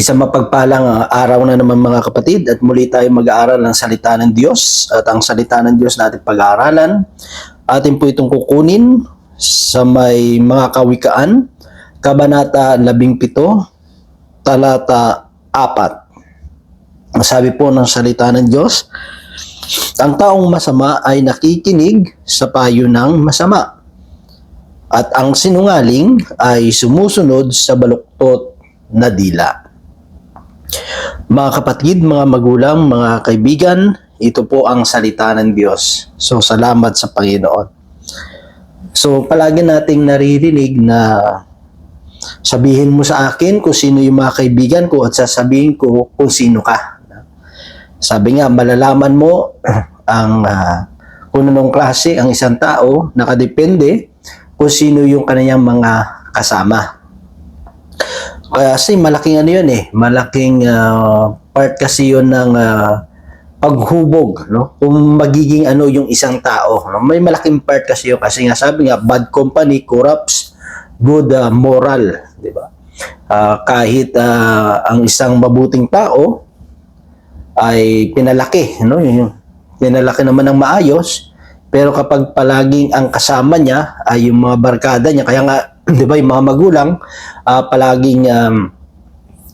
Isang mapagpalang ah, araw na naman mga kapatid at muli tayo mag-aaral ng salita ng Diyos at ang salita ng Diyos natin pag-aaralan. Atin po itong kukunin sa may mga kawikaan, Kabanata 17, talata 4. Sabi po ng salita ng Diyos, ang taong masama ay nakikinig sa payo ng masama at ang sinungaling ay sumusunod sa baluktot na dila. Mga kapatid, mga magulang, mga kaibigan, ito po ang salita ng Diyos. So, salamat sa Panginoon. So, palagi nating naririnig na sabihin mo sa akin kung sino yung mga kaibigan ko at sasabihin ko kung sino ka. Sabi nga, malalaman mo ang uh, kung anong klase ang isang tao, nakadepende kung sino yung kanyang mga kasama. Kasi malaking ano yun eh, malaking uh, part kasi yun ng uh, paghubog, no? Kung magiging ano yung isang tao, no? May malaking part kasi yun kasi nga sabi nga bad company corrupts good uh, moral, di ba? Uh, kahit uh, ang isang mabuting tao ay pinalaki, no? Yung pinalaki naman ng maayos, pero kapag palaging ang kasama niya ay yung mga barkada niya, kaya nga 'di ba, yung mga magulang uh, palaging um,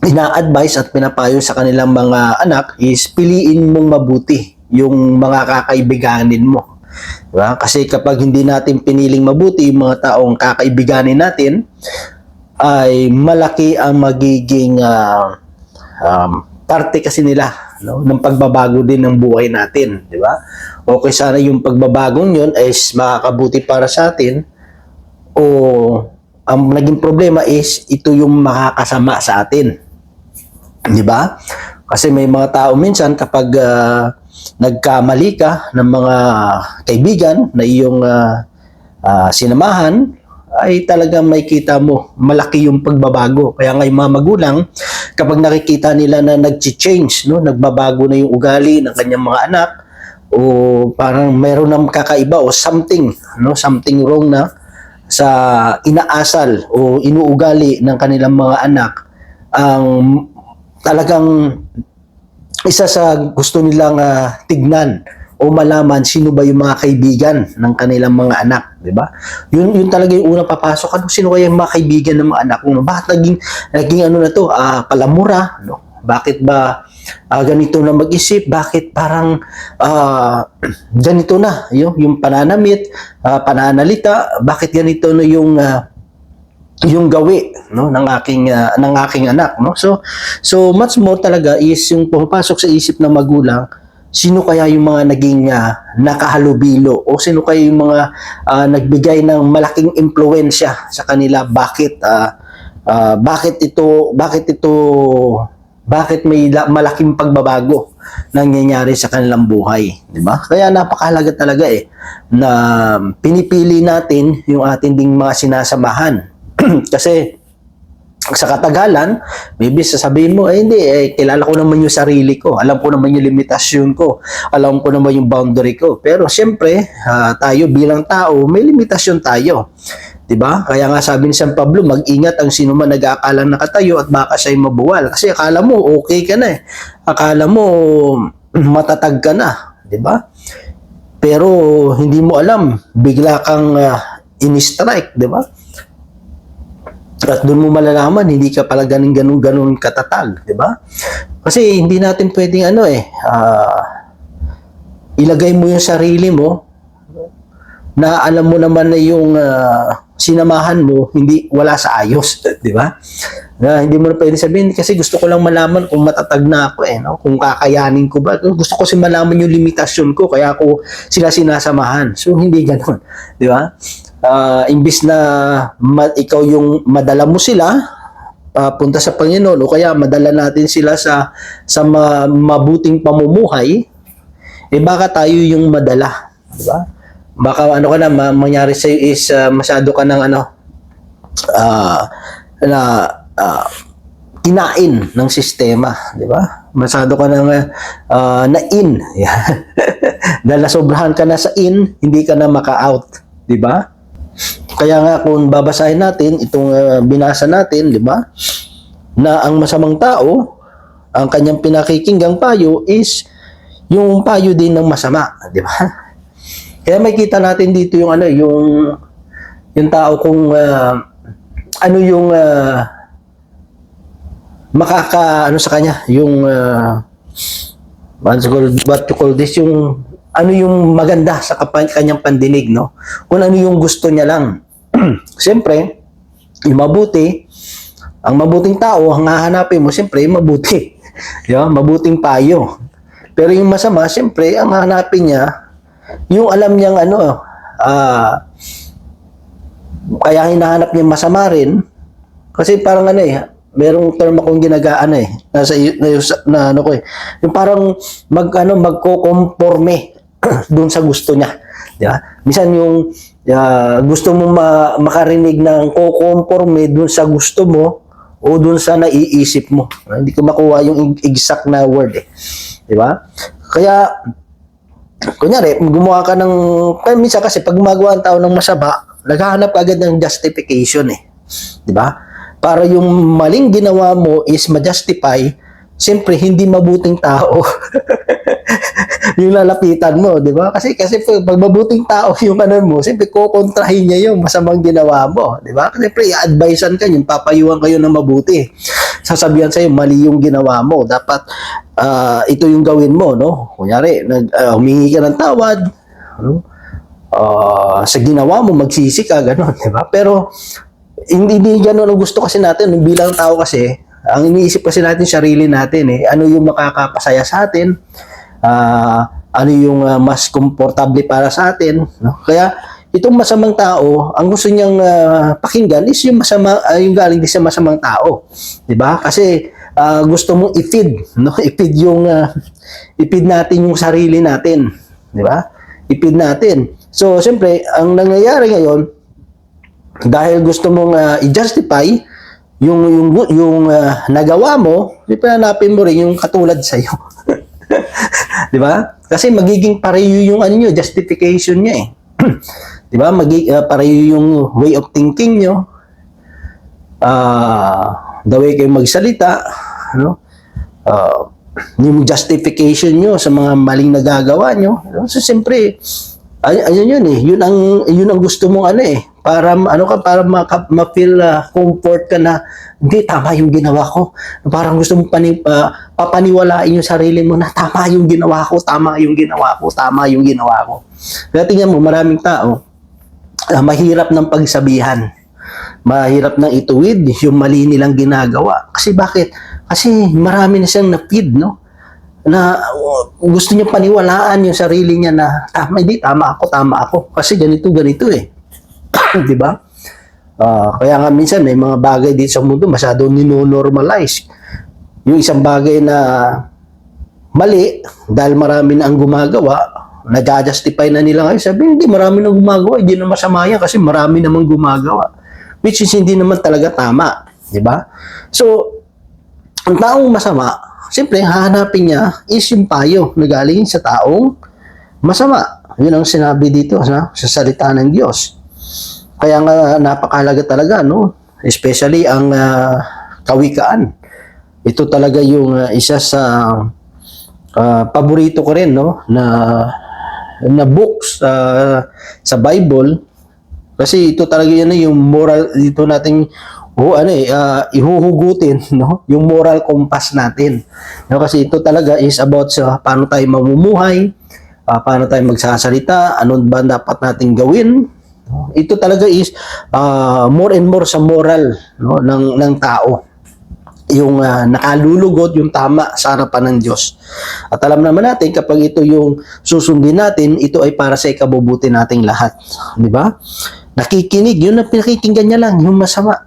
ina-advise at pinapayo sa kanilang mga anak is piliin mong mabuti yung mga kakaibiganin mo. Diba? Kasi kapag hindi natin piniling mabuti yung mga taong kakaibiganin natin, ay malaki ang magiging uh, um, parte kasi nila no, ng pagbabago din ng buhay natin. Di ba? Okay sana yung pagbabagong yun is makakabuti para sa atin o ang naging problema is ito yung makakasama sa atin. Di ba? Kasi may mga tao minsan kapag uh, nagkamali ka ng mga kaibigan na iyong uh, uh, sinamahan, ay talagang may kita mo malaki yung pagbabago. Kaya nga yung mga magulang, kapag nakikita nila na nag-change, no, nagbabago na yung ugali ng kanyang mga anak, o parang meron ng kakaiba o something, no, something wrong na sa inaasal o inuugali ng kanilang mga anak ang talagang isa sa gusto nilang uh, tignan o malaman sino ba yung mga kaibigan ng kanilang mga anak, di ba? Yun yun talaga yung unang papasok ano sino kaya yung mga kaibigan ng mga anak mo? Bakit naging naging ano na to, ah, palamura, no? Bakit ba uh, ganito na mag-isip? Bakit parang uh, ganito na yung, yung pananamit, uh, pananalita? Bakit ganito na yung uh, yung gawi no ng aking uh, ng aking anak no so so much more talaga is yung pumapasok sa isip ng magulang sino kaya yung mga naging uh, nakahalubilo o sino kaya yung mga uh, nagbigay ng malaking impluwensya sa kanila bakit uh, uh, bakit ito bakit ito bakit may malaking pagbabago nangyayari sa kanilang buhay, di ba? Kaya napakahalaga talaga eh na pinipili natin yung ating ding mga sinasamahan. Kasi sa katagalan, maybe sasabihin mo, eh hindi, eh, kilala ko naman yung sarili ko. Alam ko naman yung limitasyon ko. Alam ko naman yung boundary ko. Pero siyempre, uh, tayo bilang tao, may limitasyon tayo. 'Di ba? Kaya nga sabi ni San Pablo, mag-ingat ang sino man nag-aakalang nakatayo at baka siya'y mabuwal. Kasi akala mo okay ka na eh. Akala mo matatag ka na, 'di ba? Pero hindi mo alam, bigla kang uh, in-strike, 'di ba? At doon mo malalaman, hindi ka pala ganun ganun ganun katatag, 'di ba? Kasi hindi natin pwedeng ano eh, uh, ilagay mo yung sarili mo na alam mo naman na yung uh, sinamahan mo hindi wala sa ayos, 'di ba? Na hindi mo na pwede sabihin kasi gusto ko lang malaman kung matatag na ako eh, no? Kung kakayanin ko ba? Gusto ko si malaman yung limitasyon ko kaya ako sila sinasamahan. So hindi ganoon, 'di ba? Uh, imbis na ma- ikaw yung madala mo sila uh, sa Panginoon o kaya madala natin sila sa sa ma- mabuting pamumuhay, eh baka tayo yung madala, 'di ba? Baka ano ka na ma- mangyari sa is uh, masyado ka ng ano uh, na uh, kinain ng sistema, di ba? Masyado ka ng uh, na in. Dahil nasobrahan ka na sa in, hindi ka na maka-out, di ba? Kaya nga kung babasahin natin itong uh, binasa natin, di ba? na ang masamang tao, ang kanyang pinakikinggang payo is yung payo din ng masama, di ba? Kaya may kita natin dito yung ano, yung yung tao kung ah, ano yung ah, makaka ano sa kanya, yung uh, what you call, this, yung ano yung maganda sa kanyang pandinig, no? Kung ano yung gusto niya lang. Siyempre, yung mabuti, ang mabuting tao, ang hahanapin mo, siyempre, mabuti. Ba? Mabuting payo. Pero yung masama, siyempre, ang hahanapin niya, yung alam niyang ano, ah, kaya hinahanap niya masama rin, kasi parang ano eh, merong term akong ginagaan eh, nasa, na, na ano ko eh, yung parang mag, ano, magko-conforme dun sa gusto niya. Di ba? Minsan yung ah, gusto mo ma- makarinig ng ko-conforme dun sa gusto mo o dun sa naiisip mo. Hindi ko makuha yung exact na word eh. Di ba? Kaya, kunyari, gumawa ka ng, kaya minsan kasi pag gumagawa ang tao ng masama, naghahanap ka agad ng justification eh. Di ba? Para yung maling ginawa mo is ma-justify, siyempre hindi mabuting tao. yung lalapitan mo, di ba? Kasi kasi pag mabuting tao yung ano mo, siyempre kokontrahin niya yung masamang ginawa mo, di ba? Kasi pre, i-advisean ka, yung papayuhan kayo ng mabuti. Sasabihan sa'yo, mali yung ginawa mo. Dapat ah, ito yung gawin mo, no? Kunyari, nag, ah, humingi ka ng tawad, ano? Ah, sa ginawa mo, magsisi ka, gano'n, di ba? Pero, hindi, hindi gano'n ang gusto kasi natin, bilang tao kasi, ang iniisip kasi natin sarili natin eh, ano yung makakapasaya sa atin, ah, ano yung ah, mas komportable para sa atin, no? Kaya itong masamang tao, ang gusto niyang ah, pakinggan is yung masama ah, yung galing din sa masamang tao, 'di ba? Kasi ah, gusto mong i-feed, no? I-feed yung ah, i-feed natin yung sarili natin, 'di ba? I-feed natin. So, siyempre, ang nangyayari ngayon, dahil gusto mong ah, i-justify yung yung yung ah, nagawa mo, di hanapin mo rin yung katulad sa iyo. di ba? Kasi magiging pareho yung ano nyo, justification niya eh. di ba? Magi ah, pareho yung way of thinking nyo. Ah, the way kayo magsalita, ano? Ah, yung justification nyo sa mga maling nagagawa nyo. So, siyempre, ay, ayun yun eh. Yun ang, yun ang gusto mong ano eh. Para, ano ka, para maka, ma-feel ah, comfort ka na, hindi, tama yung ginawa ko. Parang gusto mong pani, ah, papaniwalain yung sarili mo na tama yung ginawa ko, tama yung ginawa ko, tama yung ginawa ko. Kaya tingnan mo, maraming tao, ah, mahirap ng pagsabihan. Mahirap nang ituwid yung mali nilang ginagawa. Kasi bakit? Kasi marami na siyang na-feed, no? na uh, gusto niya paniwalaan yung sarili niya na tama hindi tama ako tama ako kasi ganito ganito eh 'di ba Ah, kaya nga minsan may mga bagay dito sa mundo masyadong nino-normalize yung isang bagay na mali dahil marami na ang gumagawa na-justify na nila ngayon sabi hindi marami na gumagawa hindi na masama yan kasi marami namang gumagawa which is hindi naman talaga tama 'di ba so ang taong masama Siyempre, hahanapin niya is yung payo na galing sa taong masama. Yun ang sinabi dito sa, sa salita ng Diyos. Kaya nga napakahalaga talaga, no? Especially ang ah, kawikaan. Ito talaga yung ah, isa sa ah, paborito ko rin, no? Na na books ah, sa Bible. Kasi ito talaga yan eh, yung moral dito nating o ano eh, ah, ihuhugutin no? Yung moral compass natin. No kasi ito talaga is about sa paano tayo mamumuhay ah, paano tayo magsasalita ano ba dapat nating gawin. Ito talaga is ah, more and more sa moral no ng ng tao yung ah, nakalulugod yung tama sa harapan ng Diyos. At alam naman natin kapag ito yung susundin natin, ito ay para sa ikabubuti nating lahat. Di ba? Nakikinig, yun ang pinakikinggan niya lang, yung masama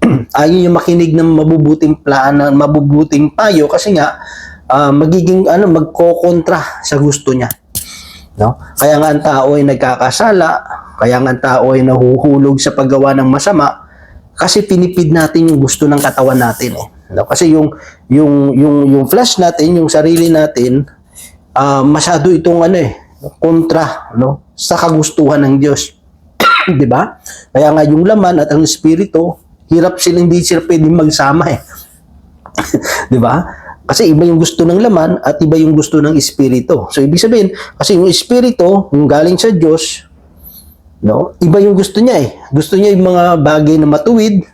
ayaw yung makinig ng mabubuting plano, mabubuting payo kasi nga ah, magiging ano magkokontra sa gusto niya. No? Kaya nga ang tao ay nagkakasala, kaya nga ang tao ay nahuhulog sa paggawa ng masama kasi pinipid natin yung gusto ng katawan natin eh. No? Kasi yung yung yung yung flesh natin, yung sarili natin ah, masyado itong ano eh kontra no sa kagustuhan ng Diyos. 'Di ba? Kaya nga yung laman at ang espiritu hirap sila hindi sila pwedeng magsama eh. Di ba? Kasi iba yung gusto ng laman at iba yung gusto ng espiritu. So ibig sabihin, kasi yung espiritu, yung galing sa Diyos, no? Iba yung gusto niya eh. Gusto niya yung mga bagay na matuwid,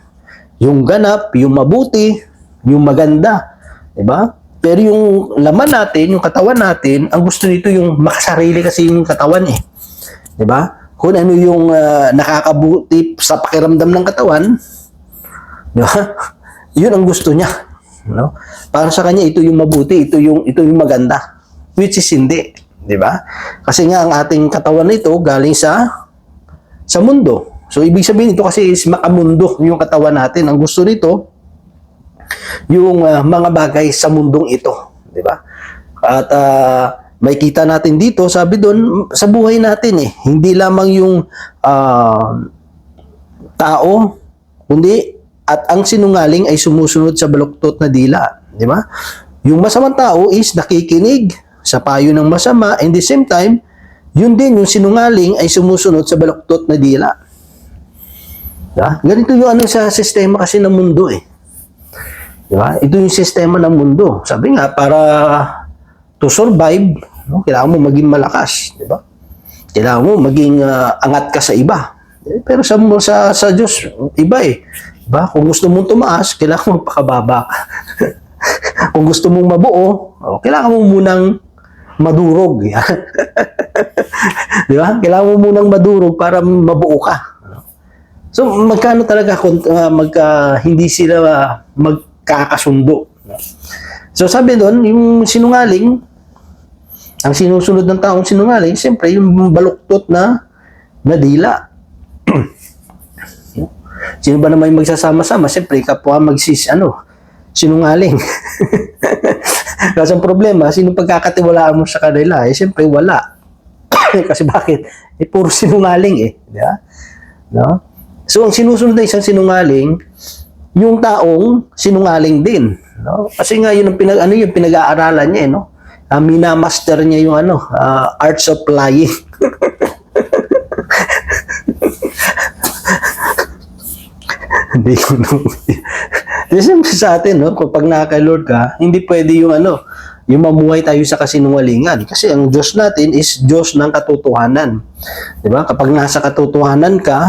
yung ganap, yung mabuti, yung maganda, 'di ba? Pero yung laman natin, yung katawan natin, ang gusto nito yung makasarili kasi yung katawan eh. 'Di ba? Kung ano yung ah, nakakabuti sa pakiramdam ng katawan, 'di ba? Yun ang gusto niya, no? Para sa kanya ito yung mabuti, ito yung ito yung maganda. Which is hindi, 'di ba? Kasi nga ang ating katawan nito galing sa sa mundo. So ibig sabihin ito kasi is makamundo yung katawan natin. Ang gusto nito yung ah, mga bagay sa mundong ito, 'di ba? At ah, may kita natin dito, sabi doon sa buhay natin eh, hindi lamang yung ah, tao, kundi at ang sinungaling ay sumusunod sa baluktot na dila, di ba? Yung masamang tao is nakikinig sa payo ng masama and the same time, yun din yung sinungaling ay sumusunod sa baluktot na dila. Diba? Ganito yung ano sa sistema kasi ng mundo eh. Di ba? Ito yung sistema ng mundo. Sabi nga, para to survive, no, kailangan mo maging malakas. Di ba? Kailangan mo maging ah, angat ka sa iba. Eh, Pero sa, sa, sa Diyos, iba eh. Diba? Kung gusto mong tumaas, kailangan mo pakababa ka. Kung gusto mong mabuo, oh, kailangan mo munang madurog. Di ba? Kailangan mo munang madurog para mabuo ka. So, magkano talaga kung uh, magka, hindi sila uh, magkakasundo? So, sabi doon, yung sinungaling, ang sinusunod ng taong sinungaling, siyempre, yung baluktot na nadila. Sino ba naman yung magsasama-sama? Siyempre, kapwa magsis, ano, sinungaling. Kasi ang problema, sino pagkakatiwalaan mo sa kanila? Eh, siyempre, wala. Kasi bakit? Eh, puro sinungaling eh. Di ba? No? So, ang sinusunod na isang sinungaling, yung taong sinungaling din. No? Kasi nga, yun ang pinag, ano, yung pinag-aaralan niya, eh, no? Uh, minamaster niya yung ano, uh, arts of lying. Hindi ko na. Kasi sa atin, no, kapag nakaka Lord ka, hindi pwede yung ano, yung mamuhay tayo sa kasinungalingan. Kasi ang Diyos natin is Diyos ng katotohanan. Di ba? Kapag nasa katotohanan ka,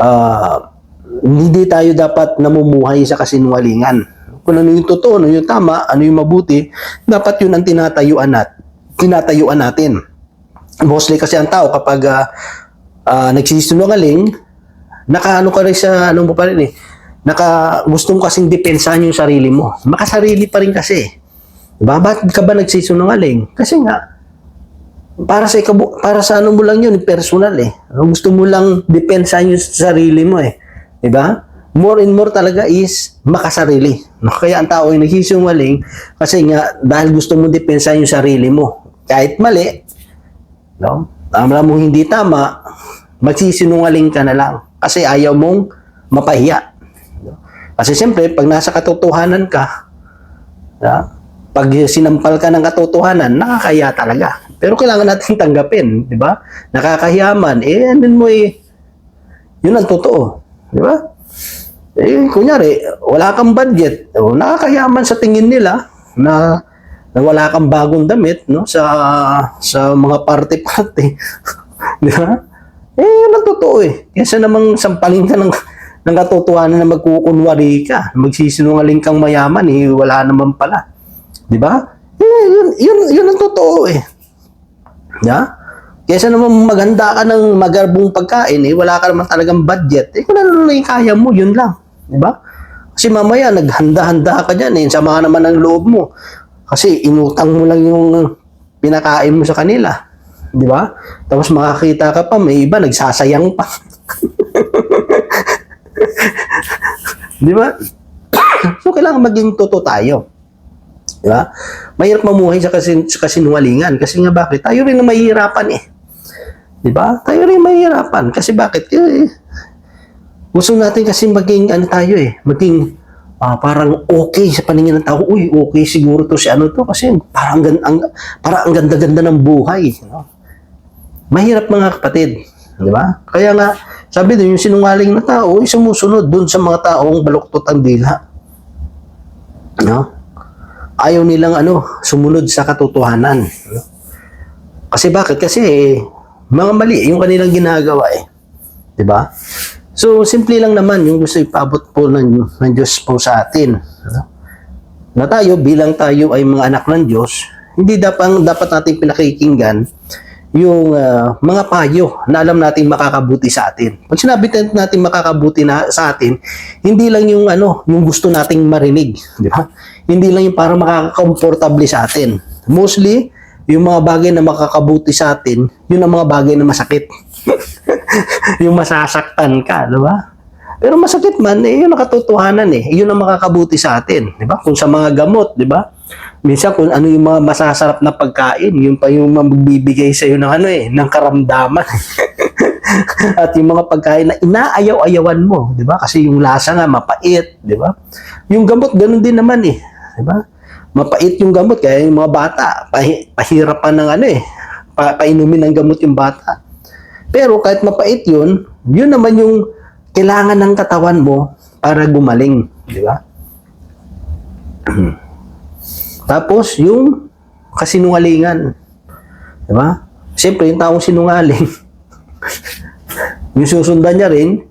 ah, hindi tayo dapat namumuhay sa kasinungalingan. Kung ano yung totoo, ano yung tama, ano yung mabuti, dapat yun ang tinatayuan nat tinatayuan natin. Mostly kasi ang tao kapag uh, uh, nagsisinungaling, nakaano ka rin sa ano mo pa rin eh. Naka gusto mo kasing depensahan yung sarili mo. Makasarili pa rin kasi. Diba? Ba't ka ba nagsisinungaling? Kasi nga para sa para sa ano mo lang yun, personal eh. Gusto mo lang depensahan yung sarili mo eh. 'Di ba? More and more talaga is makasarili. No? Kaya ang tao ay nagsisinungaling kasi nga dahil gusto mo depensahan yung sarili mo. Kahit mali, no? Alam mo hindi tama, magsisinungaling ka na lang kasi ayaw mong mapahiya. Kasi siyempre, pag nasa katotohanan ka, ya, pag sinampal ka ng katotohanan, nakakaya talaga. Pero kailangan natin tanggapin, di ba? Nakakahiyaman, eh, ano mo eh, yun ang totoo. Di ba? Eh, kunyari, wala kang budget, o, nakakayaman sa tingin nila na, na wala kang bagong damit no sa sa mga party-party. Di ba? Eh, yun ang totoo eh. Kesa namang sampalin ka ng, ng katotohanan na magkukunwari ka, magsisinungaling kang mayaman eh, wala naman pala. Di ba? Eh, yun, yun, yun ang totoo eh. Ya? Kesa naman maghanda ka ng magarbong pagkain, eh, wala ka naman talagang budget, eh, kung ano lang kaya mo, yun lang. Di ba? Kasi mamaya, naghanda-handa ka dyan, eh, sama naman ng loob mo. Kasi inutang mo lang yung pinakain mo sa kanila. Di ba? Tapos makakita ka pa, may iba nagsasayang pa. Di ba? so, kailangan maging totoo tayo. Di ba? Mahirap mamuhay sa, kasin, sa kasinungalingan. Kasi nga bakit? Tayo rin na mahihirapan eh. Di ba? Tayo rin mahihirapan. Kasi bakit? Eh, gusto natin kasi maging ano tayo eh. Maging ah, parang okay sa paningin ng tao. Uy, okay siguro to si ano to. Kasi parang, gan- ang, parang ang ganda-ganda ng buhay. No? Mahirap mga kapatid. Di ba? Kaya nga, sabi doon, yung sinungaling na tao, ay sumusunod doon sa mga taong baluktot ang dila. No? Ayaw nilang ano, sumunod sa katotohanan. Kasi bakit? Kasi eh, mga mali yung kanilang ginagawa eh. 'Di ba? So, simple lang naman yung gusto ipaabot po ng, ng Diyos po sa atin. no? Na tayo, bilang tayo ay mga anak ng Diyos, hindi dapat, dapat natin pinakikinggan yung ah, mga payo na alam natin makakabuti sa atin. Pag sinabi natin makakabuti na sa atin, hindi lang yung ano, yung gusto nating marinig, di ba? Hindi lang yung para makaka-comfortable sa atin. Mostly, yung mga bagay na makakabuti sa atin, yun ang mga bagay na masakit. yung masasaktan ka, di ba? Pero masakit man, eh, yun ang katotohanan eh. Yun ang makakabuti sa atin, di ba? Kung sa mga gamot, di ba? Minsan kung ano yung mga masasarap na pagkain, yun pa yung magbibigay sa iyo ng ano eh, ng karamdaman. At yung mga pagkain na inaayaw-ayawan mo, di ba? Kasi yung lasa nga mapait, di ba? Yung gamot ganun din naman eh, di ba? Mapait yung gamot kaya yung mga bata pahi, pahirapan ng ano eh, pa, painumin ng gamot yung bata. Pero kahit mapait yun, yun naman yung kailangan ng katawan mo para gumaling, di ba? Tapos, yung kasinungalingan. Di ba? Siyempre, yung taong sinungaling, yung susundan niya rin,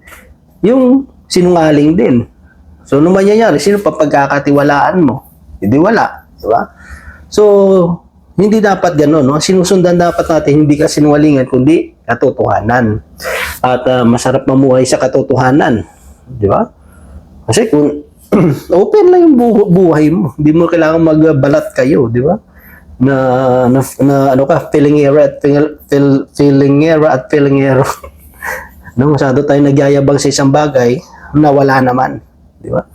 yung sinungaling din. So, ano mangyayari? Sino pa pagkakatiwalaan mo? Hindi wala. Di ba? So, hindi dapat gano'n. No? Sinusundan dapat natin hindi ka sinungalingan, kundi katotohanan. At ah, masarap mamuhay sa katotohanan. Di ba? Kasi kung open lang yung bu- buhay mo. Hindi mo kailangan magbalat kayo, di ba? Na, na, na ano ka, feeling era at feel, feel, feeling era at feeling era. no, masyado tayo nagyayabang sa isang bagay na wala naman, di ba?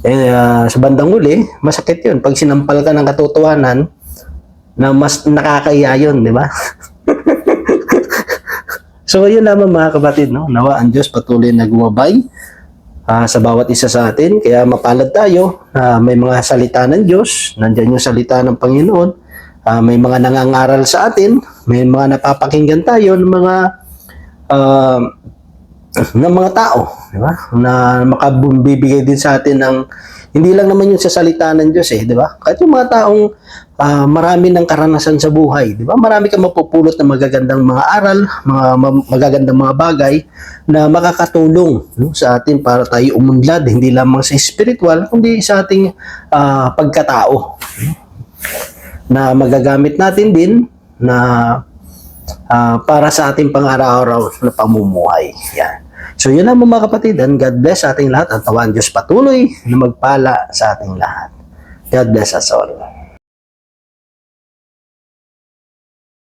Eh, ah, sa bandang uli, masakit yun. Pag sinampal ka ng katotohanan, na mas nakakaya yun, di ba? so, yun lamang mga kapatid, no? Nawa ang Diyos patuloy na gumabay ah, sa bawat isa sa atin. Kaya mapalad tayo na may mga salita ng Diyos, nandyan yung salita ng Panginoon, Ah, may mga nangangaral sa atin, may mga napapakinggan tayo ng mga ah, ng mga tao, di ba? Na makabibigay din sa atin ng hindi lang naman yung sa salita ng Diyos eh, di ba? Kahit yung mga taong ah, marami ng karanasan sa buhay, di ba? Marami kang mapupulot ng magagandang mga aral, mga ma- magagandang mga bagay na makakatulong no, sa atin para tayo umunlad, hindi lamang sa spiritual, kundi sa ating ah, pagkatao na magagamit natin din na ah, para sa ating pang-araw-araw na pamumuhay. Yan. So yun lang mga kapatid, and God bless sa ating lahat at tawan Diyos patuloy na magpala sa ating lahat. God bless us all.